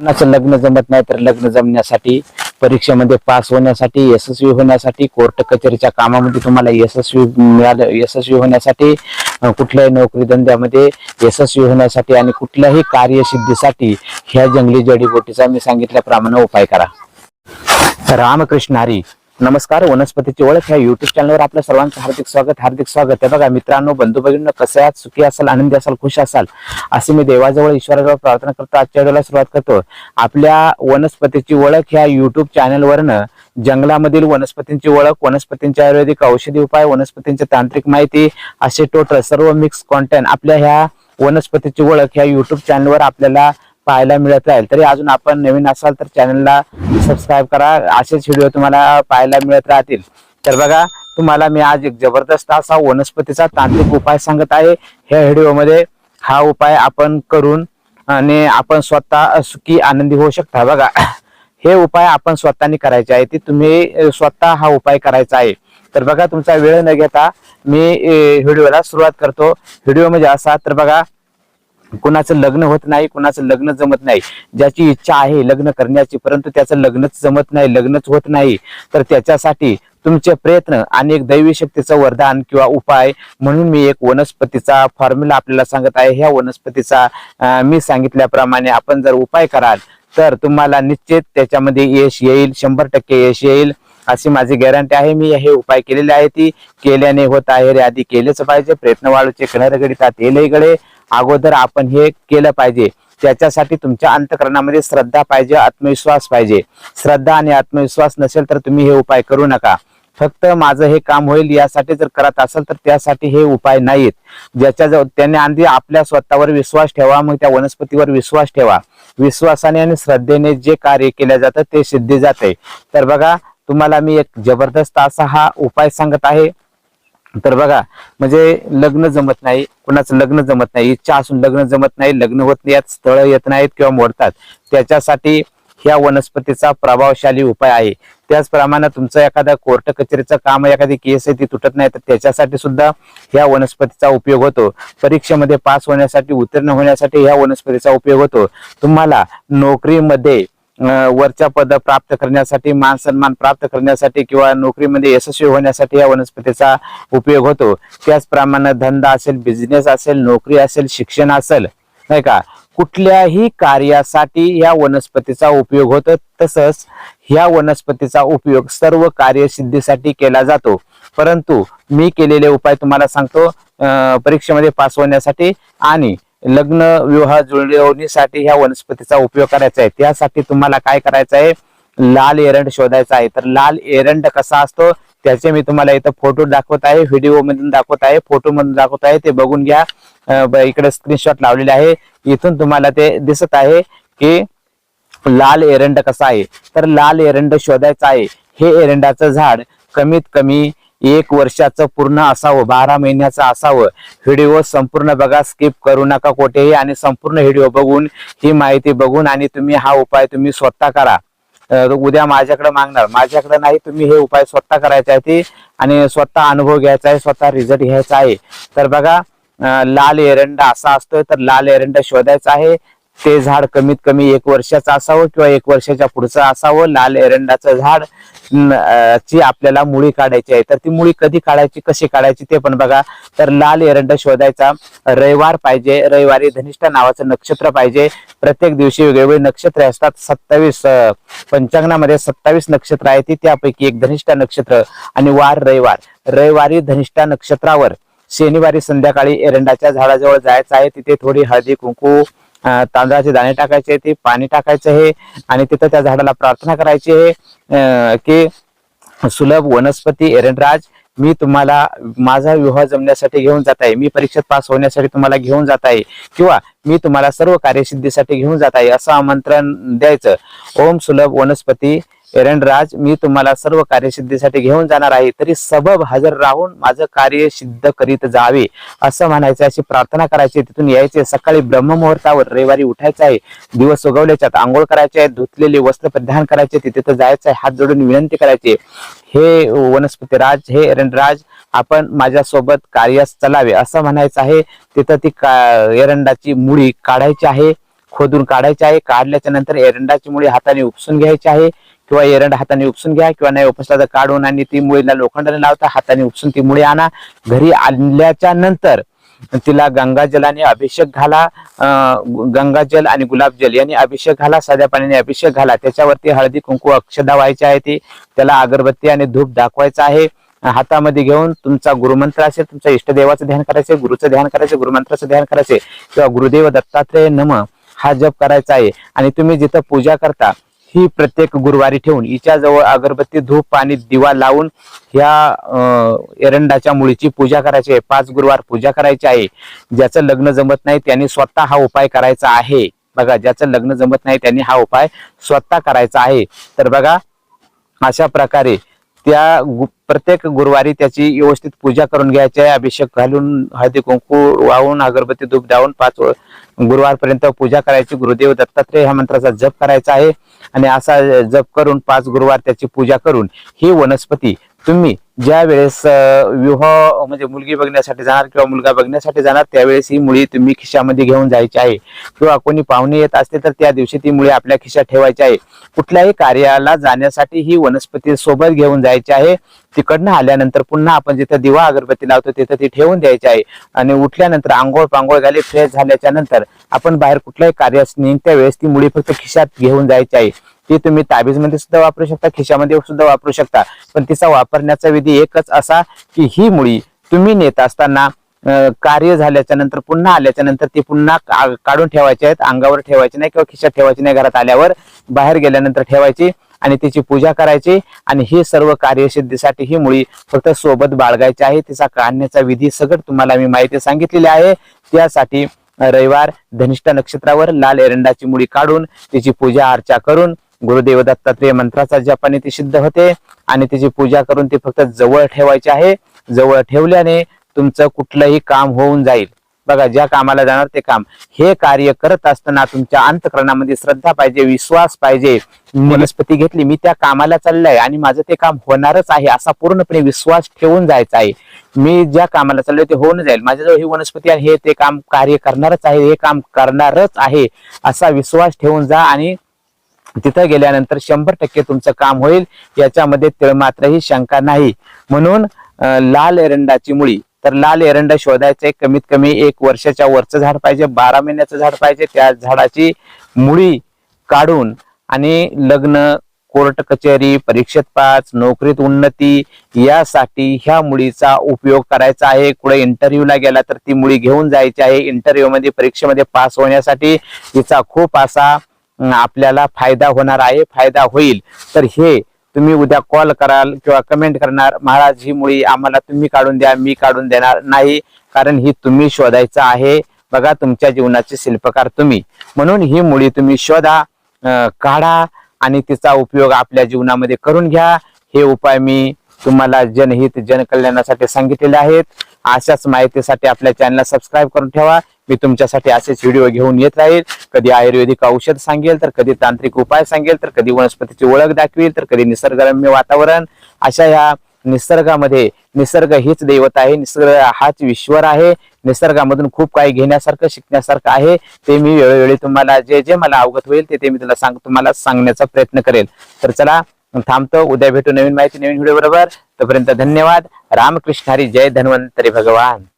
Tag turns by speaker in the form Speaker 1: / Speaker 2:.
Speaker 1: कोणाचं लग्न जमत नाही तर लग्न जमण्यासाठी परीक्षेमध्ये पास होण्यासाठी यशस्वी होण्यासाठी कोर्ट कचेरीच्या कामामध्ये तुम्हाला यशस्वी मिळालं यशस्वी होण्यासाठी कुठल्याही नोकरी धंद्यामध्ये यशस्वी होण्यासाठी आणि कुठल्याही कार्यसिद्धीसाठी ह्या जंगली जडीबुटीचा मी सांगितल्याप्रमाणे उपाय करा. रामकृष्ण हरी. नमस्कार वनस्पतीची ओळख ह्या युट्यूब चॅनलवर आपलं सर्वांचं हार्दिक स्वागत हार्दिक स्वागत. आहे बघा मित्रांनो बंधू भगिनींनो कसं आहात? सुखी असाल आनंदी असाल खुश असाल? असे मी देवाजवळ ईश्वराजवळ प्रार्थना करतो. आजच्या वेळेला सुरुवात करतो. आपल्या वनस्पतीची ओळख ह्या युट्यूब चॅनलवरनं जंगलामधील वनस्पतींची ओळख वनस्पतींचे आयुर्वेदिक औषधी उपाय वनस्पतींची तांत्रिक माहिती असे टोटल सर्व मिक्स कॉन्टेंट आपल्या ह्या वनस्पतीची ओळख ह्या युट्यूब चॅनलवर आपल्याला पाहायला मिळत राहील. तरी अजून आपण नवीन असाल तर चॅनलला सबस्क्राईब करा. असेच व्हिडिओ तुम्हाला पाहायला मिळत राहतील. तर बघा तुम्हाला मी आज एक जबरदस्त असा वनस्पतीचा तांत्रिक उपाय सांगत आहे. ह्या व्हिडिओमध्ये हा उपाय आपण करून आणि आपण स्वतः सुखी आनंदी होऊ शकता. बघा हे उपाय आपण स्वतःनी करायचे आहे. ते तुम्ही स्वतः हा उपाय करायचा आहे. तर बघा तुमचा वेळ न घेता मी व्हिडिओला सुरुवात करतो. व्हिडिओ म्हणजे असा तर बघा कुणाचं लग्न होत नाही कुणाचं लग्न जमत नाही. ज्याची इच्छा आहे लग्न करण्याची परंतु त्याचं लग्नच जमत नाही लग्नच होत नाही तर त्याच्यासाठी तुमचे प्रयत्न आणि एक दैवी शक्तीचं वरदान किंवा उपाय म्हणून मी एक वनस्पतीचा फॉर्म्युला आपल्याला सांगत आहे. ह्या वनस्पतीचा मी सांगितल्याप्रमाणे आपण जर उपाय कराल तर तुम्हाला निश्चित त्याच्यामध्ये यश येईल शंभर टक्के यश येईल अशी माझी गॅरंटी आहे. मी हे उपाय केलेले आहे. ती केल्याने होत आहे. रे आधी केलेच पाहिजे. प्रयत्न वाढूचे कणरगडी गडितात तेलही गडे अगोदर आपण हे केलं पाहिजे. त्याच्यासाठी तुमच्या अंतकरणामध्ये श्रद्धा पाहिजे आत्मविश्वास पाहिजे. श्रद्धा आणि आत्मविश्वास नसेल तर तुम्ही हे उपाय करू नका. फक्त माझं हे काम होईल यासाठी जर करत असेल तर त्यासाठी हे उपाय नाहीत. ज्याच्या जवळ त्याने आधी आपल्या स्वतःवर विश्वास ठेवा मग त्या वनस्पतीवर विश्वास ठेवा. विश्वासाने आणि श्रद्धेने जे कार्य केलं जातं ते सिद्धी जाते. तर बघा तुम्हाला मी एक जबरदस्त असा हा उपाय सांगत आहे. तर बघा म्हणजे लग्न जमत नाही कुणाचं लग्न जमत नाही इच्छा असून लग्न जमत नाही लग्न होत नाही यात स्थळ येत नाहीत किंवा मोडतात. त्याच्यासाठी ह्या वनस्पतीचा प्रभावशाली उपाय आहे. त्याचप्रमाणे तुमचं एखादा कोर्ट कचेरीचं काम एखादी केस आहे ती तुटत नाही तर त्याच्यासाठी सुद्धा ह्या वनस्पतीचा उपयोग होतो. परीक्षेमध्ये पास होण्यासाठी उत्तीर्ण होण्यासाठी ह्या वनस्पतीचा उपयोग होतो. तुम्हाला नोकरीमध्ये वरच्या पद प्राप्त करण्यासाठी मान सन्मान प्राप्त करण्यासाठी किंवा नोकरीमध्ये यशस्वी होण्यासाठी या वनस्पतीचा उपयोग होतो. त्याचप्रमाणे धंदा असेल बिझनेस असेल नोकरी असेल शिक्षण असेल नाही का? कुठल्याही कार्यासाठी या वनस्पतीचा उपयोग होतो. तसंच ह्या वनस्पतीचा उपयोग सर्व कार्यसिद्धीसाठी केला जातो. परंतु मी केलेले उपाय तुम्हाला सांगतो. परीक्षेमध्ये पास होण्यासाठी आणि लग्न विवाह जुळवणीसाठी ह्या वनस्पतीचा उपयोग करायचा आहे. त्यासाठी तुम्हाला काय करायचं आहे? लाल एरंड शोधायचा आहे. तर लाल एरंड कसा असतो? त्याचे मी तुम्हाला इथं फोटो दाखवत आहे. व्हिडिओ मधून दाखवत आहे. फोटो मधून दाखवत आहे. ते बघून घ्या. इकडे स्क्रीनशॉट लावलेले आहे. इथून तुम्हाला ते दिसत आहे की लाल एरंड कसा आहे? तर लाल एरंड शोधायचा आहे. हे एरंडाचं झाड कमीत कमी एक वर्षाचं पूर्ण असावं बारा महिन्याचं असावं. व्हिडिओ संपूर्ण बघा स्किप करू नका कोठेही आणि संपूर्ण व्हिडिओ बघून ही माहिती बघून आणि तुम्ही हा उपाय तुम्ही स्वतः करा. उद्या माझ्याकडे मागणार. माझ्याकडे नाही तुम्ही हे उपाय स्वतः करायचे आहे आणि स्वतः अनुभव घ्यायचा आहे स्वतः रिझल्ट घ्यायचा आहे. तर बघा लाल एरंडा असा असतो तर लाल एरंडा शोधायचा आहे. ते झाड कमीत कमी एक वर्षाचं असावं किंवा एक वर्षाच्या पुढचं असावं. लाल एरंडाचं झाड ची आपल्याला मुळी काढायची आहे. तर ती मुळी कधी काढायची कशी काढायची ते पण बघा. तर लाल एरंड शोधायचा. रविवार पाहिजे. रविवारी धनिष्ठा नावाचं नक्षत्र पाहिजे. प्रत्येक दिवशी वेगवेगळी नक्षत्र असतात. सत्तावीस पंचांगणामध्ये सत्तावीस नक्षत्र आहे ती त्यापैकी एक धनिष्ठा नक्षत्र आणि वार रविवार. रविवारी धनिष्ठा नक्षत्रावर शनिवारी संध्याकाळी एरंडाच्या झाडाजवळ जायचं आहे. तिथे थोडी हळदी कुंकू तांदळाचे दाणे टाकायचे ते पाणी टाकायचं आहे आणि तिथं त्या झाडाला प्रार्थना करायची आहे की सुलभ वनस्पती एरंडराज मी तुम्हाला माझा विवाह जमण्यासाठी घेऊन जात आहे मी परीक्षेत पास होण्यासाठी तुम्हाला घेऊन जात आहे किंवा मी तुम्हाला सर्व कार्यसिद्धीसाठी घेऊन जात आहे असं आमंत्रण द्यायचं. ओम सुलभ वनस्पती एरंडराज मी तुम्हाला सर्व कार्यसिद्धीसाठी घेऊन जाणार आहे. तरी सबब हजर राहून माझं कार्य सिद्ध करीत जावे असं म्हणायचं अशी प्रार्थना करायची तिथून यायचे सकाळी ब्रह्ममुहूर्तावर रविवारी उठायचं आहे. दिवस उगवल्याच्यात आंघोळ करायचे आहे धुतलेले वस्त्र परिधान करायचे तिथं जायचं आहे हात जोडून विनंती करायची हे वनस्पती राज हे एरंडराज आपण माझ्यासोबत कार्यास चलावे असं म्हणायचं आहे. तिथं ती का एरंडाची मुळी काढायची आहे खोदून काढायची आहे. काढल्याच्या नंतर एरंडाची मुळी हाताने उपसून घ्यायची आहे. किंवा एरंड हाताने उपसून घ्या किंवा नाही उपसला तर काढून आणि ती मुळीला लोखंडाने लावता हाताने उपसून ती मुळी आणा. घरी आणल्याच्या नंतर तिला गंगाजलाने अभिषेक घाला. गंगाजल आणि गुलाबजल यांनी अभिषेक घाला साध्या पाण्याने अभिषेक घाला. त्याच्यावरती हळदी कुंकू अक्षदा व्हायची आहे ती. त्याला अगरबत्ती आणि धूप दाखवायचा आहे. हातामध्ये घेऊन तुमचा गुरुमंत्र असेल तुमच्या इष्टदेवाचं ध्यान करायचे गुरुचं ध्यान करायचे गुरुमंत्राचं ध्यान करायचे किंवा गुरुदेव दत्तात्रेय नम हा जप करायचा आहे. आणि तुम्ही जिथं पूजा करता ही प्रत्येक गुरुवारी ठेवून हिच्या जवळ अगरबत्ती धूप आणि दिवा लावून ह्या एरंडाच्या मुळीची पूजा करायची आहे. पाच गुरुवार पूजा करायची आहे. ज्याचं लग्न जमत नाही त्यांनी स्वतः हा उपाय करायचा आहे. बघा ज्याचं लग्न जमत नाही त्यांनी हा उपाय स्वतः करायचा आहे. तर बघा अशा प्रकारे त्या गु- प्रत्येक गुरुवारी त्याची व्यवस्थित पूजा करून घ्यायची आहे. अभिषेक घालून हळदी कुंकू वाहून अगरबत्ती धूप डावून पाच गुरुवारपर्यंत पूजा करायची. गुरुदेव दत्तात्रय ह्या मंत्राचा जप करायचा आहे. आणि असा जप करून पाच गुरुवार त्याची पूजा करून ही वनस्पती तुम्ही ज्या वेळेस विवाह म्हणजे मुलगी बघण्यासाठी जाणार किंवा मुलगा बघण्यासाठी जाणार त्यावेळेस ही मुळी तुम्ही खिशामध्ये घेऊन जायची आहे. किंवा कोणी पाहुणे येत असते तर त्या दिवशी ती मुळी आपल्या खिशात ठेवायची आहे. कुठल्याही कार्याला जाण्यासाठी ही वनस्पती सोबत घेऊन जायची आहे. तिकडनं आल्यानंतर पुन्हा आपण जिथं दिवा अगरबत्ती लावतो तिथं ती ठेवून द्यायची आहे. आणि उठल्यानंतर आंघोळ पांघोळ घाली फ्रेश झाल्याच्यानंतर आपण बाहेर कुठल्याही कार्यास निघत्या वेळेस ती मुळी फक्त खिशात घेऊन जायची आहे. ती तुम्ही ताबीजमध्ये सुद्धा वापरू शकता खिशामध्ये सुद्धा वापरू शकता. पण तिचा वापरण्याचा विधी एकच असा की ही मुळी तुम्ही नेत असताना कार्य झाल्याच्यानंतर पुन्हा आल्याच्यानंतर ती पुन्हा काढून ठेवायची आहेत अंगावर ठेवायची नाही किंवा खिशात ठेवायची नाही घरात आल्यावर बाहेर गेल्यानंतर ठेवायची आणि तिची पूजा करायची आणि ही सर्व कार्यसिद्धीसाठी ही मुळी फक्त सोबत बाळगायची आहे. तिचा काढण्याचा विधी सगळं तुम्हाला मी माहिती सांगितलेली आहे. त्यासाठी रविवार धनिष्ठ नक्षत्रावर लाल एरंडाची मुळी काढून तिची पूजा अर्चा करून गुरुदेव दत्तात्रेय मंत्राचा जपाने ती सिद्ध होते आणि तिची पूजा करून ती फक्त जवळ ठेवायची आहे जवळ ठेवल्याने तुमचं कुठलंही काम होऊन जाईल. बघा ज्या कामाला जाणार ते काम. हे कार्य करत असताना तुमच्या अंतकरणामध्ये श्रद्धा पाहिजे विश्वास पाहिजे. वनस्पती घेतली मी त्या कामाला चाललंय आणि माझं ते काम होणारच आहे असा पूर्णपणे विश्वास ठेवून जायचा आहे. मी ज्या कामाला चाललोय ते होऊन जाईल. माझ्याजवळ ही वनस्पती आहे हे ते काम कार्य करणारच आहे हे काम करणारच आहे असा विश्वास ठेवून जा आणि तिथं गेल्यानंतर शंभर टक्के तुमचं काम होईल. याच्यामध्ये तिळमात्रही शंका नाही. म्हणून लाल एरंडाची मुळी. तर लाल एरंड शोधायचं कमीत कमी एक वर्षाच्या वरचं झाड पाहिजे बारा महिन्याचं झाड पाहिजे त्या झाडाची मुळी काढून आणि लग्न कोर्ट कचेरी परीक्षेत पास नोकरीत उन्नती यासाठी ह्या मुळीचा उपयोग करायचा आहे. कुठे इंटरव्ह्यूला गेला तर ती मुळी घेऊन जायची आहे. इंटरव्ह्यू मध्ये परीक्षेमध्ये पास होण्यासाठी तिचा खूप असा आपल्याला फायदा होणार आहे फायदा होईल. तर हे तुम्ही उद्या कॉल कराल किंवा कमेंट करणार महाराज ही मुळी आम्हाला तुम्ही काढून द्या मी काढून देणार नाही. कारण ही तुम्ही शोधायचं आहे. बघा तुमच्या जीवनाचे शिल्पकार तुम्ही. म्हणून ही मुळी तुम्ही शोधा काढा आणि तिचा उपयोग आपल्या जीवनामध्ये करून घ्या. हे उपाय मी तुम्हाला जनहित जनकल्याणासाठी सांगितलेले आहेत. अशाच माहितीसाठी आपल्या चॅनलला सबस्क्राईब करून ठेवा. मी तुमच्यासाठी असेच व्हिडिओ घेऊन येत राहील. कधी आयुर्वेदिक औषध सांगेल तर कधी तांत्रिक उपाय सांगेल तर कधी वनस्पतीची ओळख दाखवेल तर कधी निसर्गरम्य वातावरण. अशा ह्या निसर्गामध्ये निसर्ग हीच दैवत आहे निसर्ग हाच ईश्वर आहे. निसर्गामधून खूप काही घेण्यासारखं शिकण्यासारखं आहे. ते मी वेळोवेळी तुम्हाला जे जे मला अवगत होईल ते ते मी तुला सांग तुम्हाला सांगण्याचा प्रयत्न करेल. तर चला थांबतो. उद्या भेटू नवीन माहिती नवीन व्हिडिओ बरोबर. तोपर्यंत धन्यवाद. रामकृष्ण हरी जय धन्वंतरी भगवान.